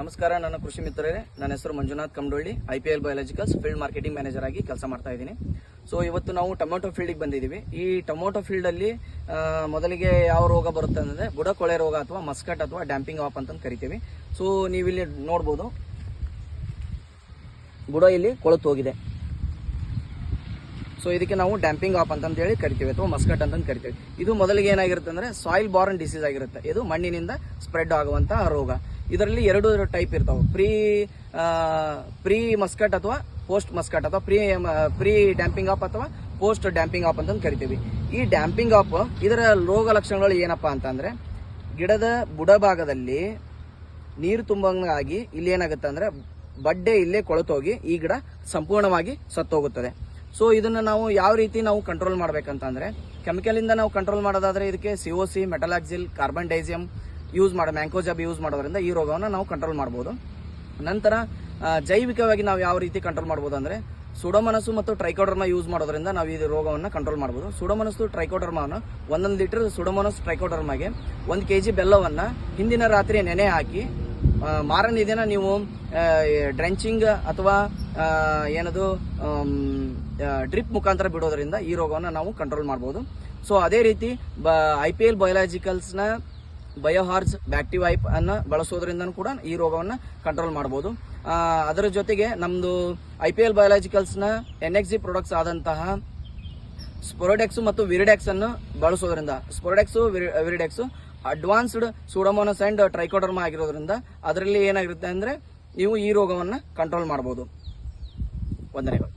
ನಮಸ್ಕಾರ, ನನ್ನ ಕೃಷಿ ಮಿತ್ರರೇ. ನನ್ನ ಹೆಸರು Manjunath Kamadolli I P L biologicals field marketing manager ಆಗಿ ಕೆಲಸ ಮಾಡ್ತಾ ಇದ್ದೀನಿ. ಸೊ ಇವತ್ತು ನಾವು ಟೊಮೊಟೊ ಫೀಲ್ಡಿಗೆ ಬಂದಿದ್ದೀವಿ. ಈ ಟೊಮೊಟೊ ಫೀಲ್ಡಲ್ಲಿ ಮೊದಲಿಗೆ ಯಾವ ರೋಗ ಬರುತ್ತೆ ಅಂದರೆ ಬುಡ ಕೊಳೆ ರೋಗ ಅಥವಾ ಮಸ್ಕಟ್ ಅಥವಾ ಡ್ಯಾಂಪಿಂಗ್ ಆಫ್ ಅಂತ ಕರಿತೀವಿ. ಸೊ ನೀವಿಲ್ಲಿ ನೋಡ್ಬೋದು. ಬುಡ ಇಲ್ಲಿ ಕೊಳತು ಹೋಗಿದೆ. ಸೊ ಇದಕ್ಕೆ ನಾವು ಡ್ಯಾಂಪಿಂಗ್ ಆಪ್ ಅಂತ ಹೇಳಿ ಕರಿತೀವಿ ಅಥವಾ ಮಸ್ಕಟ್ ಅಂತಂದು ಕರಿತೀವಿ. ಇದು ಮೊದಲಿಗೆ ಏನಾಗಿರುತ್ತೆ ಅಂದರೆ ಸಾಯಿಲ್ ಬಾರ್ನ್ ಡಿಸೀಸ್ ಆಗಿರುತ್ತೆ. ಇದು ಮಣ್ಣಿನಿಂದ ಸ್ಪ್ರೆಡ್ ಆಗುವಂತಹ ರೋಗ. ಇದರಲ್ಲಿ ಎರಡು ಟೈಪ್ ಇರ್ತಾವೆ ಪ್ರೀ ಪ್ರೀ ಮಸ್ಕಟ್ ಅಥವಾ ಪೋಸ್ಟ್ ಮಸ್ಕಟ್ ಅಥವಾ ಪ್ರೀ ಪ್ರೀ ಡ್ಯಾಂಪಿಂಗ್ ಆಪ್ ಅಥವಾ ಪೋಸ್ಟ್ ಡ್ಯಾಂಪಿಂಗ್ ಆಪ್ ಅಂತಂದು ಕರಿತೀವಿ ಈ ಡ್ಯಾಂಪಿಂಗ್ ಆಫ್ ಇದರ ರೋಗ ಲಕ್ಷಣಗಳು ಏನಪ್ಪಾ ಅಂತಂದ್ರೆ ಗಿಡದ ಬುಡ ಭಾಗದಲ್ಲಿ ನೀರು ತುಂಬಂಗಾಗಿ ಇಲ್ಲಿ ಏನಾಗುತ್ತೆ ಅಂದ್ರೆ ಬಡ್ಡೆ ಇಲ್ಲೇ ಕೊಳತೋಗಿ ಈ ಗಿಡ ಸಂಪೂರ್ಣವಾಗಿ ಸತ್ತೋಗುತ್ತದೆ ಸೊ ಇದನ್ನ ನಾವು ಯಾವ ರೀತಿ ನಾವು ಕಂಟ್ರೋಲ್ ಮಾಡಬೇಕಂತಂದರೆ ಕೆಮಿಕಲ್ ಇಂದ ನಾವು ಕಂಟ್ರೋಲ್ ಮಾಡೋದಾದ್ರೆ ಇದಕ್ಕೆ COC metalaxyl carbendazim use ಮಾಡೋ ಮ್ಯಾಂಕೋಜಾಬ್ ಯೂಸ್ ಮಾಡೋದ್ರಿಂದ ಈ ರೋಗವನ್ನು ನಾವು ಕಂಟ್ರೋಲ್ ಮಾಡ್ಬೋದು. ನಂತರ ಜೈವಿಕವಾಗಿ ನಾವು ಯಾವ ರೀತಿ ಕಂಟ್ರೋಲ್ ಮಾಡ್ಬೋದು ಅಂದರೆ ಸುಡೋಮನಸ್ಸು ಮತ್ತು ಟ್ರೈಕೋಡರ್ಮಾ ಯೂಸ್ ಮಾಡೋದ್ರಿಂದ ನಾವು ಈ ರೋಗವನ್ನು ಕಂಟ್ರೋಲ್ ಮಾಡ್ಬೋದು. ಸುಡೋಮನಸ್ಸು ಟ್ರೈಕೋಡರ್ಮಾವನ್ನು ಒಂದೊಂದು ಲೀಟರ್ ಸುಡೋಮನಸ್ ಟ್ರೈಕೋಡರ್ಮಾಗೆ ಒಂದು ಕೆ ಜಿ ಬೆಲ್ಲವನ್ನು ಹಿಂದಿನ ರಾತ್ರಿ ನೆನೆ ಹಾಕಿ ಮಾರನೇ ದಿನ ನೀವು ಡ್ರೆಂಚಿಂಗ್ ಅಥವಾ ಏನದು ಡ್ರಿಪ್ ಮುಖಾಂತರ ಬಿಡೋದ್ರಿಂದ ಈ ರೋಗವನ್ನು ನಾವು ಕಂಟ್ರೋಲ್ ಮಾಡ್ಬೋದು. ಸೊ ಅದೇ ರೀತಿ, ಬ ಐ ಪಿ ಎಲ್ ಬಯೋಲಾಜಿಕಲ್ಸ್ನ ಬಯೋಹಾರ್ಜ್ ಬ್ಯಾಕ್ಟಿವೈಪ್ ಅನ್ನು ಬಳಸೋದ್ರಿಂದ ಕೂಡ ಈ ರೋಗವನ್ನು ಕಂಟ್ರೋಲ್ ಮಾಡ್ಬೋದು. ಅದರ ಜೊತೆಗೆ ನಮ್ಮದು ಐ ಪಿ ಎಲ್ ಬಯೋಲಾಜಿಕಲ್ಸ್ನ ಎನ್ ಎಕ್ಸ್ ಪ್ರಾಡಕ್ಟ್ಸ್ ಆದಂತಹ ಸ್ಪೊರೋಡೆಕ್ಸ್ ಮತ್ತು ವಿರಿಡೆಕ್ಸ್ ಅನ್ನು ಬಳಸೋದ್ರಿಂದ Sporodex Viridex advanced pseudomonas and trichoderma ಆಗಿರೋದ್ರಿಂದ ಅದರಲ್ಲಿ ಏನಾಗಿರುತ್ತೆ ಅಂದ್ರೆ ನೀವು ಈ ರೋಗವನ್ನು ಕಂಟ್ರೋಲ್ ಮಾಡ್ಬೋದು. ವಂದನೆಗಳು.